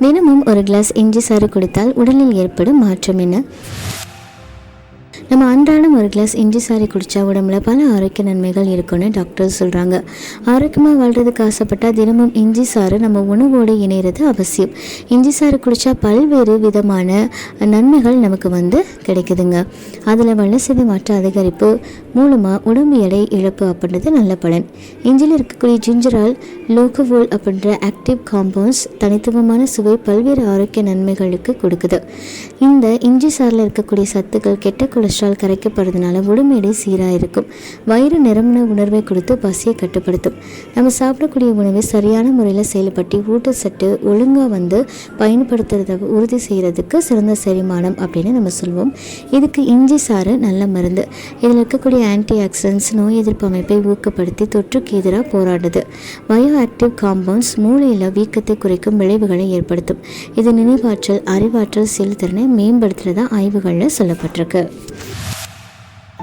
தினமும் ஒரு கிளாஸ் இஞ்சி சாறு குடித்தால் உடலில் ஏற்படும் மாற்றம் என்ன? நம்ம அன்றாடம் ஒரு கிளாஸ் இஞ்சி சாரி குடித்தா உடம்புல பல ஆரோக்கிய நன்மைகள் இருக்குன்னு டாக்டர் சொல்கிறாங்க ஆரோக்கியமாக வாழ்கிறதுக்கு ஆசைப்பட்டால் தினமும் இஞ்சி சாறு நம்ம உணவோடு இணைகிறது அவசியம். இஞ்சி சாறு குடித்தா பல்வேறு விதமான நன்மைகள் நமக்கு வந்து கிடைக்குதுங்க. அதில் வல்லசதி மாற்ற அதிகரிப்பு மூலமாக உடம்பு எடை இழப்பு அப்படின்றது நல்ல பலன். இஞ்சியில் இருக்கக்கூடிய ஜிஞ்சரால் லோகவோல் அப்படின்ற ஆக்டிவ் காம்பவுண்ட்ஸ் தனித்துவமான சுவை பல்வேறு ஆரோக்கிய நன்மைகளுக்கு கொடுக்குது. இந்த இஞ்சி சாறில் இருக்கக்கூடிய சத்துக்கள் கெட்ட கொலஸ்ட்ரால் கரைக்கப்படுறதுனால உடம்பு எடை சீராக இருக்கும் வயிறு நிரம்பின உணர்வை கொடுத்து பசியை கட்டுப்படுத்தும். நம்ம சாப்பிடக்கூடிய உணவை சரியான முறையில் செயல்பட்டு ஊட்டச்சத்து ஒழுங்காக வந்து பயன்படுத்துறத உறுதி செய்கிறதுக்கு சிறந்த செரிமானம் அப்படின்னு நம்ம சொல்வோம். இதுக்கு இஞ்சி சாறு நல்ல மருந்து. இதில் இருக்கக்கூடிய ஆன்டி ஆக்சிடென்ட்ஸ் நோய் எதிர்ப்பு அமைப்பை ஊக்கப்படுத்தி தொற்றுக்கு எதிராக போராடுது. பயோ ஆக்டிவ் காம்பவுண்ட்ஸ் மூளையில் வீக்கத்தை குறைக்கும் விளைவுகளை ஏற்படுத்தும். இது நினைவாற்றல் அறிவாற்றல் செயல்திறனை மேம்படுத்துறதா ஆய்வுகளில் சொல்லப்பட்டிருக்கு.